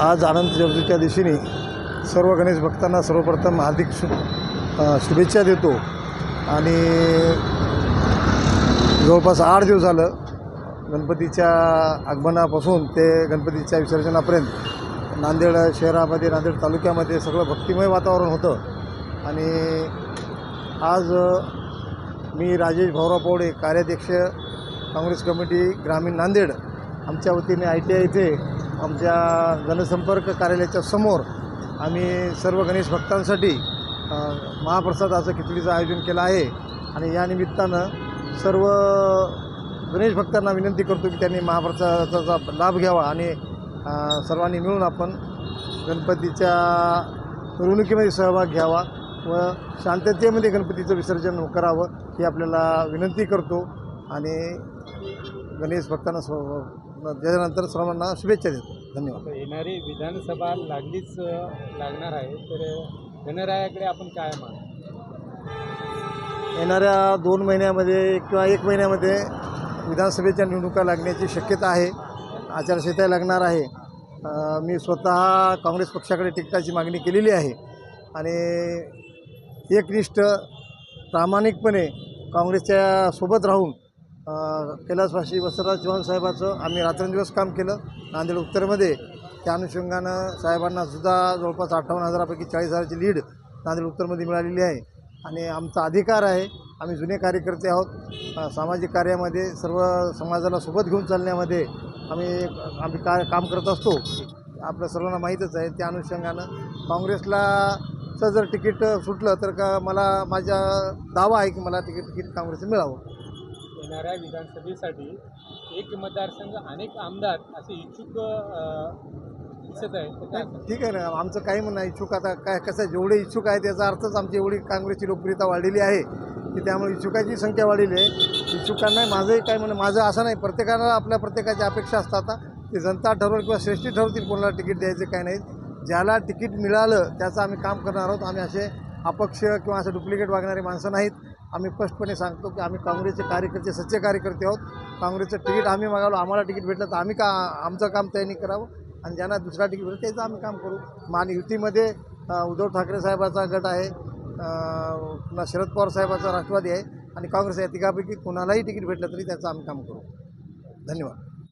आज आनंद चतुर्थीच्या दिवशीने सर्व गणेश भक्तांना सर्वप्रथम हार्दिक शु शुभेच्छा देतो. आणि जवळपास आठ दिवस झालं गणपतीच्या आगमनापासून ते गणपतीच्या विसर्जनापर्यंत नांदेड शहरामध्ये नांदेड तालुक्यामध्ये सगळं भक्तिमय वातावरण होतं. आणि आज मी राजेश भाऊराव पवडे कार्याध्यक्ष काँग्रेस कमिटी ग्रामीण नांदेड आमच्या वतीने आय टी आय इथे आमच्या जनसंपर्क कार्यालयाच्या समोर आम्ही सर्व गणेश भक्तांसाठी महाप्रसादाचं खिचडीचं आयोजन केलं आहे. आणि या निमित्तानं सर्व गणेश भक्तांना विनंती करतो की त्यांनी महाप्रसादाचा लाभ घ्यावा आणि सर्वांनी मिळून आपण गणपतीच्या मिरवणुकीमध्ये सहभाग घ्यावा व शांततेमध्ये गणपतीचं विसर्जन करावं ही आपल्याला विनंती करतो. आणि गणेश भक्तांना स्व त्याच्यानंतर सर्वांना शुभेच्छा देतो. धन्यवाद. येणारी विधानसभा लागलीच लागणार आहे तर गणरायाकडे आपण काय मान येणाऱ्या दोन महिन्यामध्ये किंवा एक महिन्यामध्ये विधानसभेच्या निवडणुका लागण्याची शक्यता आहे आचारसंहिता लागणार आहे. मी स्वतः काँग्रेस पक्षाकडे तिकिटाची मागणी केलेली आहे आणि एकनिष्ठ प्रामाणिकपणे काँग्रेसच्या सोबत राहून कैलासवासी वसंतराव चव्हाण साहेबाचं आम्ही रात्रंदिवस काम केलं. नांदेड उत्तरमध्ये. त्या अनुषंगानं साहेबांना सुद्धा जवळपास अठ्ठावन्न हजारापैकी चाळीस हजाराची लीड नांदेड उत्तरमध्ये मिळालेली आहे. आणि आमचा अधिकार आहे. आम्ही जुने कार्यकर्ते आहोत. सामाजिक कार्यामध्ये सर्व समाजाला सोबत घेऊन चालण्यामध्ये आम्ही आम्ही का काम करत असतो. आपल्या सर्वांना माहीतच आहे. त्या अनुषंगानं काँग्रेसलाचं जर तिकीट सुटलं तर का मला माझा दावा आहे की मला तिकीट तिकीट काँग्रेसचं मिळावं. येणाऱ्या विधानसभेसाठी एक मतदारसंघ अनेक आमदार असे इच्छुक दिसत आहे काय ठीक आहे ना आमचं काही म्हणणं इच्छुक आता काय कसं आहे, जेवढे इच्छुक आहे त्याचा अर्थच आमची एवढी काँग्रेसची लोकप्रियता वाढलेली आहे की त्यामुळे इच्छुकाची संख्या वाढलेली आहे. इच्छुकांना माझंही काय म्हणणं माझं असं नाही प्रत्येकाला आपल्या प्रत्येकाच्या अपेक्षा असतात आता. ते जनता ठरवल किंवा श्रेष्ठी ठरवतील कोणाला तिकीट द्यायचं काय नाही. ज्याला तिकीट मिळालं त्याचं आम्ही काम करणार आहोत. आम्ही असे अपक्ष किंवा असं डुप्लिकेट वागणारी माणसं नाहीत. आम्ही स्पष्टपणे सांगतो की आम्ही काँग्रेसचे कार्यकर्ते सच्चे कार्यकर्ते आहोत. काँग्रेसचं तिकीट आम्ही मागावलं आम्हाला तिकीट भेटलं तर आम्ही का आमचं काम त्यांनी करावं आणि ज्यांना दुसरा तिकीट भेटलं त्याचं आम्ही काम करू. मान युतीमध्ये उद्धव ठाकरे साहेबाचा गट आहे पुन्हा शरद पवार साहेबाचा राष्ट्रवादी आहे आणि काँग्रेस या तिघापैकी कोणालाही तिकीट भेटलं तरी त्याचं आम्ही काम करू. धन्यवाद.